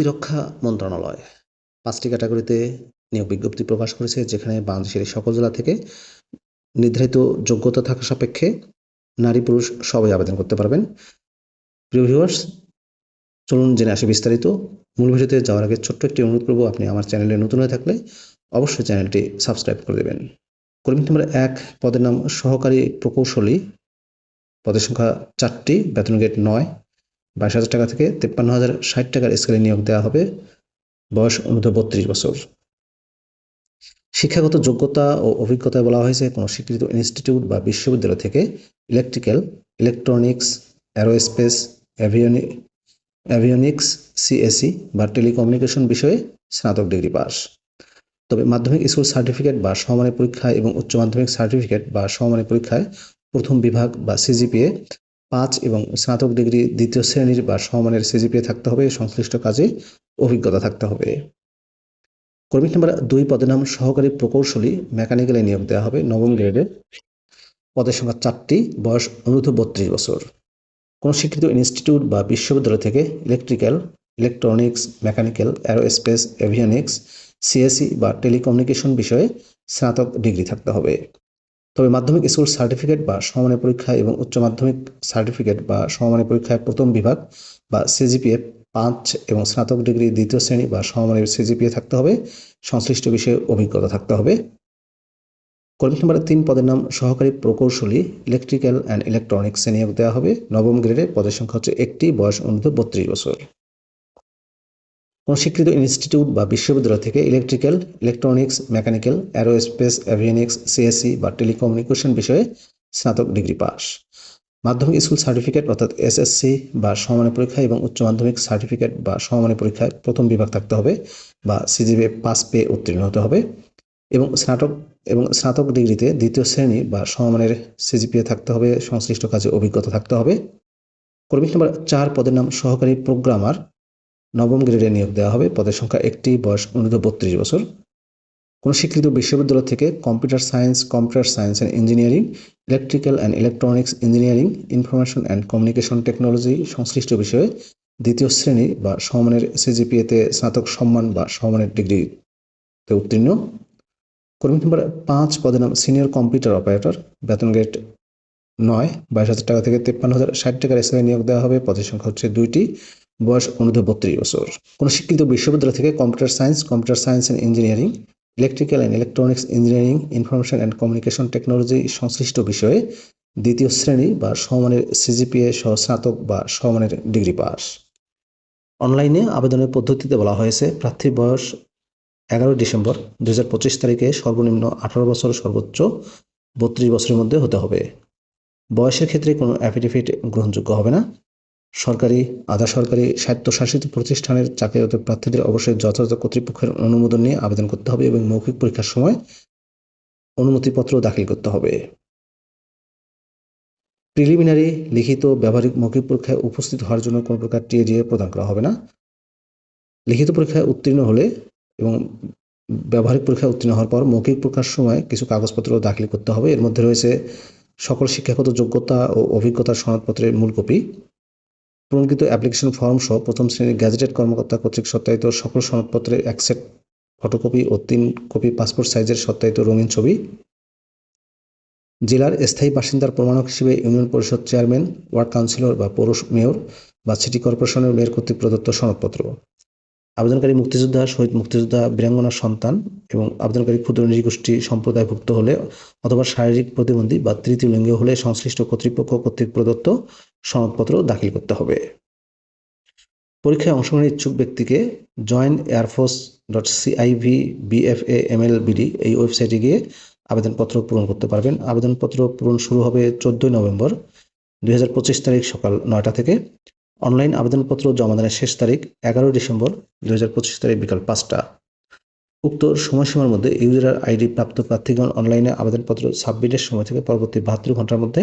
প্রতিরক্ষা মন্ত্রণালয়। পাঁচটি ক্যাটাগরিতে নিয়োগ বিজ্ঞপ্তি প্রকাশ করেছে, যেখানে বাংলাদেশের সকল জেলা থেকে নির্ধারিত যোগ্যতা থাকা সাপেক্ষে নারী পুরুষ সবাই আবেদন করতে পারবেন। প্রিয় চলুন জেনে আসি বিস্তারিত। মূল ভিডিওতে যাওয়ার আগে ছোট্ট একটি অনুরোধ করব, আপনি আমার চ্যানেলে নতুন হয়ে থাকলে অবশ্যই চ্যানেলটি সাবস্ক্রাইব করে দেবেন। কর্মী নম্বর এক, পদের নাম সহকারী প্রকৌশলী। পদের সংখ্যা চারটি, বেতন গেট নয়। বাইশ হাজার টাকা থেকে তেপ্পান্ন হাজার ষাট টাকার স্কেলে নিয়োগ দেওয়া হবে। বয়স অনুর্ধ বত্রিশ বছর। শিক্ষাগত যোগ্যতা ও অভিজ্ঞতায় বলা হয়েছে, কোনো স্বীকৃত ইনস্টিটিউট বা বিশ্ববিদ্যালয় থেকে ইলেকট্রিক্যাল ইলেকট্রনিক্স অ্যারোস্পেস অ্যাভিয়নি অ্যাভিয়নিক্স সিএসি বা টেলিকমিউনিকেশন বিষয়ে স্নাতক ডিগ্রি পাস। তবে মাধ্যমিক স্কুল সার্টিফিকেট বা সমমানের পরীক্ষায় এবং উচ্চ মাধ্যমিক সার্টিফিকেট বা সমমানের পরীক্ষায় প্রথম বিভাগ বা সিজিপিএ পাঁচ এবং স্নাতক ডিগ্রি দ্বিতীয় শ্রেণির বা সমমানের সিজিপিএ থাকতে হবে, সংশ্লিষ্ট কাজে অভিজ্ঞতা থাকতে হবে। কর্মী নাম্বার দুই, পদের নাম সহকারী প্রকৌশলী মেকানিক্যালে নিয়োগ দেওয়া হবে, নবম গ্রেডে পদের সংখ্যা চারটি, বয়স অনুর্ধ বত্রিশ বছর। কোনো স্বীকৃত ইনস্টিটিউট বা বিশ্ববিদ্যালয় থেকে electrical electronics mechanical aerospace avionics CSC বা টেলিকমিউনিকেশন বিষয়ে স্নাতক ডিগ্রি থাকতে হবে। তবে মাধ্যমিক স্কুল সার্টিফিকেট বা সমমানের পরীক্ষা এবং উচ্চ মাধ্যমিক সার্টিফিকেট বা সমমানের পরীক্ষায় প্রথম বিভাগ বা সিজিপিএ পাঁচ এবং স্নাতক ডিগ্রি দ্বিতীয় শ্রেণি বা সমমানের সিজিপিএ থাকতে হবে। সংশ্লিষ্ট বিষয়ে অভিজ্ঞতা থাকতে হবে। কর্মী নম্বর তিন পদের নাম সহকারী প্রকৌশলী, ইলেকট্রিক্যাল অ্যান্ড ইলেকট্রনিক্সে নিয়োগ দেওয়া হবে। নবম গ্রেডে পদের সংখ্যা হচ্ছে একটি, বয়স অনুর্ধ বত্রিশ বছর। কোনো স্বীকৃত ইনস্টিটিউট বা বিশ্ববিদ্যালয় থেকে electrical, electronics, mechanical, aerospace, avionics, CSC বা টেলিকমিউনিকেশন বিষয়ে স্নাতক ডিগ্রি পাস। মাধ্যমিক স্কুল সার্টিফিকেট অর্থাৎ এসএসসি বা সমমানের পরীক্ষা এবং উচ্চ মাধ্যমিক সার্টিফিকেট বা সমমানের পরীক্ষায় প্রথম বিভাগ থাকতে হবে বা সিজিবি পাস পেয়ে উত্তীর্ণ হতে হবে এবং স্নাতক এবং স্নাতক ডিগ্রিতে দ্বিতীয় শ্রেণি বা সমমানের সিজিপিএ থাকতে হবে, সংশ্লিষ্ট কাজে অভিজ্ঞতা থাকতে হবে। কর্মী নম্বর চার পদের নাম সহকারী প্রোগ্রামার নবম গ্রেডে নিয়োগ দেওয়া হবে। পদের সংখ্যা একটি, বয়স অনুর্ধ বত্রিশ বছর। কোনো স্বীকৃত বিশ্ববিদ্যালয় থেকে computer science computer science and engineering, electrical and electronics engineering, information and communication technology সংশ্লিষ্ট বিষয়ে দ্বিতীয় শ্রেণি বা সমমানের সিজিপিএতে স্নাতক সম্মান বা সমমানের ডিগ্রিতে উত্তীর্ণ। কর্মী নম্বর পাঁচ পদে নাম সিনিয়র কম্পিউটার অপারেটর। বেতন গ্রেড নয়, বাইশ হাজার টাকা থেকে তেপ্পান্ন হাজার ষাট টাকার এসআই নিয়োগ দেওয়া হবে। পদের সংখ্যা হচ্ছে দুইটি। বয়স অনুর্ধ বত্রিশ বছর। কোনো শিক্ষিত বিশ্ববিদ্যালয় থেকে computer science computer science and engineering, electrical and electronics engineering, information and communication technology সংশ্লিষ্ট বিষয়ে দ্বিতীয় শ্রেণি বা সমমানের সিজিপিএ সহ স্নাতক বা সমমানের ডিগ্রি পাস। অনলাইনে আবেদনের পদ্ধতিতে বলা হয়েছে, প্রার্থীর বয়স এগারোই ডিসেম্বর দুহাজার পঁচিশ তারিখে সর্বনিম্ন আঠারো বছর সর্বোচ্চ বত্রিশ বছরের মধ্যে হতে হবে। বয়সের ক্ষেত্রে কোনো অ্যাফিডেভিট গ্রহণযোগ্য হবে না। সরকারি, আধা সরকারি স্বায়ত্তশাসিত প্রতিষ্ঠানের চাকরিরত প্রার্থীদের অবশ্যই যথাযথ কর্তৃপক্ষের অনুমোদন নিয়ে আবেদন করতে হবে এবং মৌখিক পরীক্ষার সময় অনুমতিপত্র দাখিল করতে হবে। প্রিলিমিনারি, লিখিত, ব্যবহারিক মৌখিক পরীক্ষায় উপস্থিত হওয়ার জন্য কোনো প্রকার টিএডিএ প্রদান করা হবে না। লিখিত পরীক্ষায় উত্তীর্ণ হলে এবং ব্যবহারিক পরীক্ষায় উত্তীর্ণ হওয়ার পর মৌখিক পরীক্ষার সময় কিছু কাগজপত্র দাখিল করতে হবে। এর মধ্যে রয়েছে সকল শিক্ষাগত যোগ্যতা ও অভিজ্ঞতার সনদপত্রের মূল কপি পূরণকৃত অ্যাপ্লিকেশন ফর্ম সহ প্রথম শ্রেণির গ্যাজেটেড কর্মকর্তা কর্তৃক সত্যায়িত সকল সনদপত্রের এক সেট ফটোকপি ও তিন কপি পাসপোর্ট সাইজের সত্যায়িত রঙিন ছবি। জেলার স্থায়ী বাসিন্দার প্রমাণক হিসেবে ইউনিয়ন পরিষদ চেয়ারম্যান, ওয়ার্ড কাউন্সিলর বা পৌর মেয়র বা সিটি কর্পোরেশনের মেয়র কর্তৃক প্রদত্ত সনদপত্র। আবেদনকারী মুক্তিযোদ্ধা, শহীদ মুক্তিযোদ্ধা, বীরাঙ্গনার সন্তান এবং আবেদনকারী ক্ষুদ্র নৃগোষ্ঠী সম্প্রদায়ভুক্ত হলে অথবা শারীরিক প্রতিবন্ধী বা তৃতীয় লিঙ্গীয় হলে সংশ্লিষ্ট কর্তৃপক্ষ কর্তৃক প্রদত্ত সনদপত্র দাখিল করতে হবে। পরীক্ষায় অংশগ্রহণের ইচ্ছুক ব্যক্তিকে join air force dot সিআইভি BFA MLBD এই ওয়েবসাইটে গিয়ে আবেদনপত্র পূরণ করতে পারবেন। আবেদনপত্র পূরণ শুরু হবে চোদ্দোই নভেম্বর দুই হাজার পঁচিশ তারিখ সকাল নয়টা থেকে। অনলাইন আবেদনপত্র জমাদানের শেষ তারিখ এগারোই ডিসেম্বর দুই হাজার পঁচিশ তারিখ বিকাল পাঁচটা। উক্ত সময়সীমার মধ্যে ইউজার আইডি প্রাপ্ত প্রার্থীগণ অনলাইনে আবেদনপত্র সাবমিটের সময় থেকে পরবর্তী বাহাত্তর ঘণ্টার মধ্যে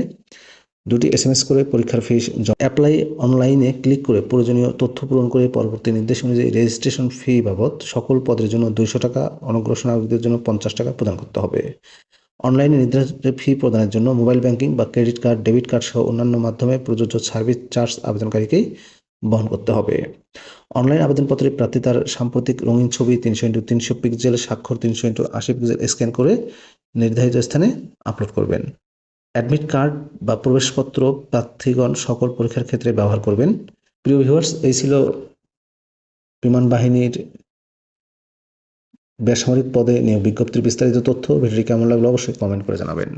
দুটি এস এম এস করে পরীক্ষার ফি অ্যাপ্লাই অনলাইনে ক্লিক করে প্রয়োজনীয় তথ্য পূরণ করে পরবর্তী নির্দেশ অনুযায়ী রেজিস্ট্রেশন ফি বাবদ সকল পদের জন্য দুইশো টাকা অনগ্রসর নাগরিকদের জন্য পঞ্চাশ টাকা প্রদান করতে হবে। অনলাইনে নির্ধারিত ফি প্রদানের জন্য মোবাইল ব্যাংকিং বা ক্রেডিট কার্ড ডেবিট কার্ড সহ অন্যান্য মাধ্যমে প্রযোজ্য সার্ভিস চার্জ আবেদনকারীকেই বহন করতে হবে। অনলাইন আবেদনপত্রে প্রার্থী তার সাম্প্রতিক রঙিন ছবি তিনশো ইন্টু তিনশো পিক্সেল স্বাক্ষর তিনশো ইন্টু আশি পিক্সেল স্ক্যান করে নির্ধারিত স্থানে আপলোড করবেন। অ্যাডমিট কার্ড বা প্রবেশপত্র প্রার্থীগণ সকল পরীক্ষার ক্ষেত্রে ব্যবহার করবেন। প্রিয় ভিউয়ার্স এই ছিল বিমান বাহিনীর বেসামরিক পদে নিয়োগ বিজ্ঞপ্তির বিস্তারিত তথ্য। ভিডিওটি কেমন লাগল অবশ্যই কমেন্ট করে জানাবেন।